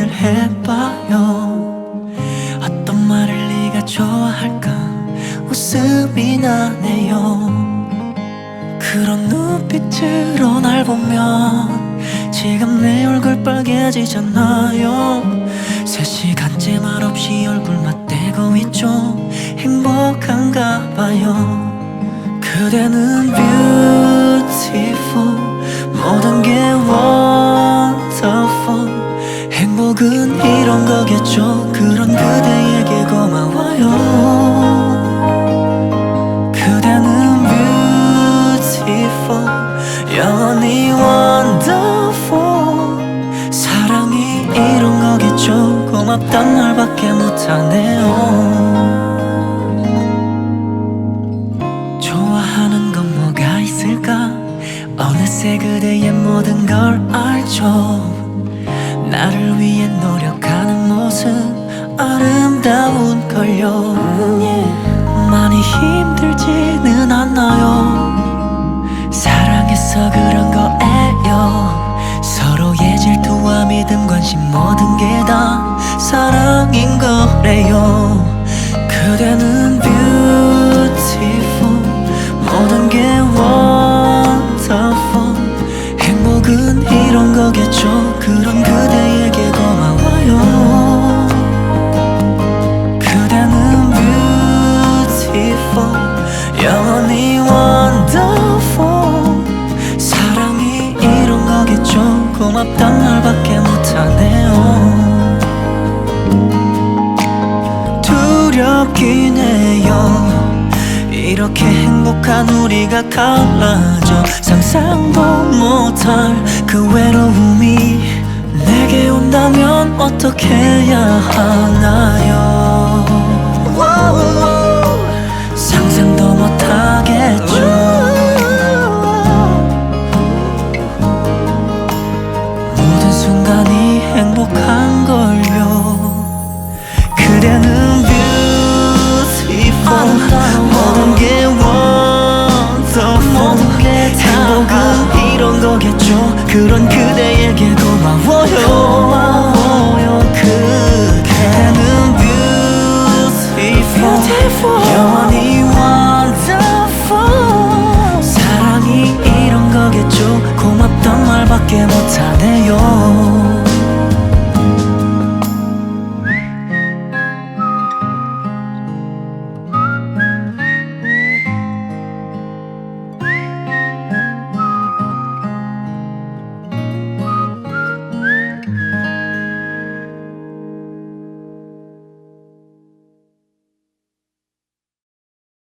고민을 해봐요. 어떤 말을 네가 좋아할까 웃음이 나네요. 그런 눈빛으로 날 보면 지금 내 얼굴 빨개지잖아요. 세 시간째 말없이 얼굴 맞대고 있죠. 행복한가 봐요. 그대는 beautiful 고맙단 말밖에 못하네요. 좋아하는 건 뭐가 있을까? 어느새 그대의 모든 걸 알죠. 나를 위해 노력하는 모습 아름다운 걸요. 많이 힘들지는 않나요. 사랑해서 그런 거예요. 서로의 질투와 믿음 관심 모든 거래요. 그대는 beautiful. 모든 게 wonderful. 행복은 이런 거겠죠. 그런 그대에게 고마워요. 그대는 beautiful. 영원히 wonderful. 사랑이 이런 거겠죠. 고맙단 말밖에 못하네 두렵긴 해요. 이렇게 행복한 우리가 갈라져 상상도 못할 그 외로움이 내게 온다면 어떻게 해야 하 내게 고마워요, 고마워요. 그대는 beautiful, beautiful. 영원히 wonderful. 사랑이 이런 거겠죠. 고맙단 말밖에 못하네.